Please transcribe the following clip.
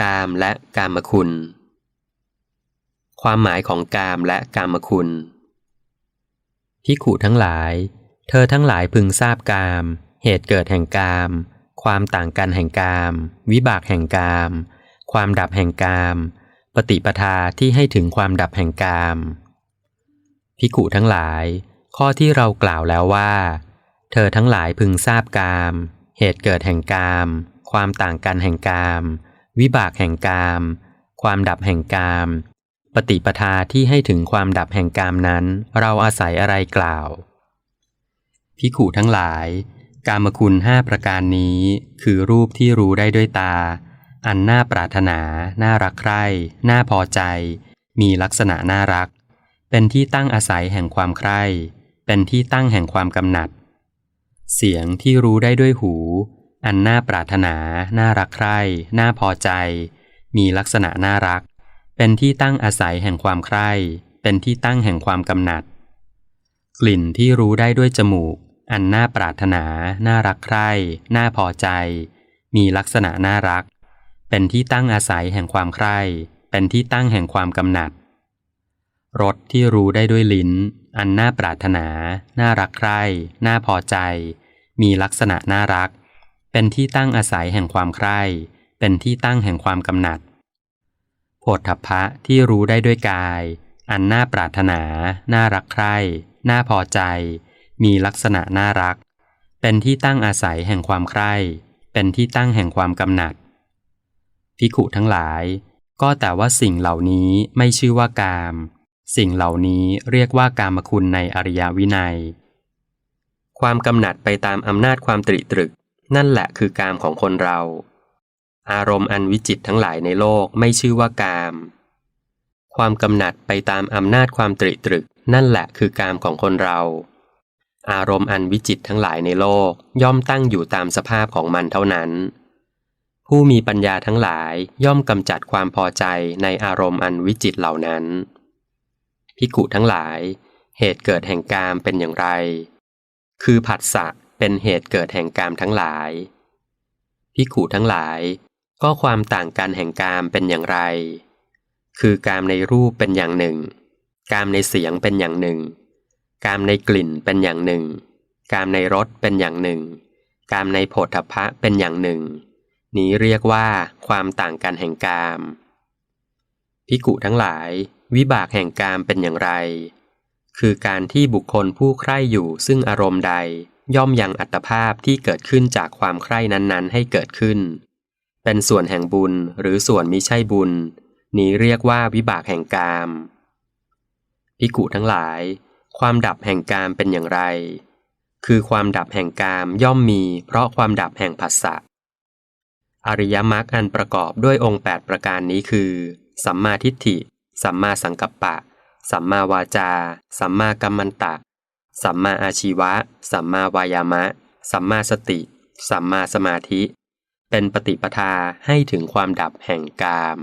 กามและกามคุณ ความหมายของกามและกามคุณพิขุทั้งหลาย เธอทั้งหลายพึงทราบกาม เหตุเกิดแห่งกาม ความต่างกันแห่งกาม วิบากแห่งกาม ความดับแห่งกาม ปฏิปทาที่ให้ถึงความดับแห่งกาม พิขุทั้งหลาย ข้อที่เรากล่าวแล้วว่า เธอทั้งหลายพึงทราบกาม เหตุเกิดแห่งกาม ความต่างกันแห่งกาม วิบากแห่งกาม ความดับแห่งกาม ปฏิปทาที่ให้ถึงความดับแห่งกามนั้น เราอาศัยอะไรกล่าว พิขุทั้งหลาย กามคุณห้าประการนี้ คือรูปที่รู้ได้ด้วยตา อันน่าปรารถนา น่ารักใคร่ น่าพอใจ มีลักษณะน่ารัก เป็นที่ตั้งอาศัยแห่งความใคร่ เป็นที่ตั้งแห่งความกำหนัด เสียงที่รู้ได้ด้วยหู อันน่าปรารถนา น่ารักใคร่ น่าพอใจ มีลักษณะน่ารัก เป็นที่ตั้งอาศัยแห่งความใคร่ เป็นที่ตั้งแห่งความกำหนัด กลิ่นที่รู้ได้ด้วยจมูก อันน่าปรารถนา น่ารักใคร่ น่าพอใจ มีลักษณะน่ารัก เป็นที่ตั้งอาศัยแห่งความใคร่ เป็นที่ตั้งแห่งความกำหนัด รสที่รู้ได้ด้วยลิ้น อันน่าปรารถนา น่ารักใคร่ น่าพอใจ มีลักษณะน่ารัก เป็นที่ตั้งอาศัยแห่งความใคร่ เป็นที่ตั้งแห่งความกำหนัดโผฏฐัพพะที่รู้ได้ด้วยกาย อันน่าปรารถนา น่ารักใคร่ น่าพอใจ มีลักษณะน่ารัก เป็นที่ตั้งอาศัยแห่งความใคร่ เป็นที่ตั้งแห่งความกำหนัด พิขุทั้งหลาย ก็แต่ว่าสิ่งเหล่านี้ไม่ชื่อว่ากาม สิ่งเหล่านี้เรียกว่ากามคุณในอริยวินัย ความกำหนัดไปตามอำนาจความตริตรึก นั่นแหละคือกามของคนเรา อารมณ์อันวิจิตทั้งหลายในโลกไม่ชื่อว่ากาม ความกำหนัดไปตามอำนาจความตริตรึก นั่นแหละคือกามของคนเรา อารมณ์อันวิจิตทั้งหลายในโลกย่อมตั้งอยู่ตามสภาพของมันเท่านั้น ผู้มีปัญญาทั้งหลายย่อมกำจัดความพอใจในอารมณ์อันวิจิตเหล่านั้นพิกุทั้งหลาย เหตุเกิดแห่งกามเป็นอย่างไร คือผัสสะ เป็นเหตุเกิดแห่งกามทั้งหลายพิกุทั้งหลาย ก็ความต่างกันแห่งกามเป็นอย่างไร คือกามในรูปเป็นอย่างหนึ่ง กามในเสียงเป็นอย่างหนึ่ง กามในกลิ่นเป็นอย่างหนึ่ง กามในรสเป็นอย่างหนึ่ง กามในโผฏฐัพพะเป็นอย่างหนึ่ง นี้เรียกว่าความต่างกันแห่งกามพิกุทั้งหลาย วิบากแห่งกามเป็นอย่างไร คือการที่บุคคลผู้ใคร่อยู่ซึ่งอารมณ์ใด ย่อมยังอัตภาพที่เกิดขึ้นจากความใคร่นั้นๆ ให้เกิดขึ้น เป็นส่วนแห่งบุญหรือส่วนมิใช่บุญ นี้เรียกว่าวิบากแห่งกามพิกุทั้งหลาย ความดับแห่งกามเป็นอย่างไร คือความดับแห่งกามย่อมมีเพราะความดับแห่งผัสสะอริยมรรคอันประกอบด้วยองค์ 8 ประการนี้คือ สัมมาทิฏฐิ สัมมาสังกัปปะ สัมมาวาจา สัมมากัมมันตะ สัมมาอาชีวะ สัมมาวายามะ สัมมาสติ สัมมาสมาธิ เป็นปฏิปทาให้ถึงความดับแห่งกาม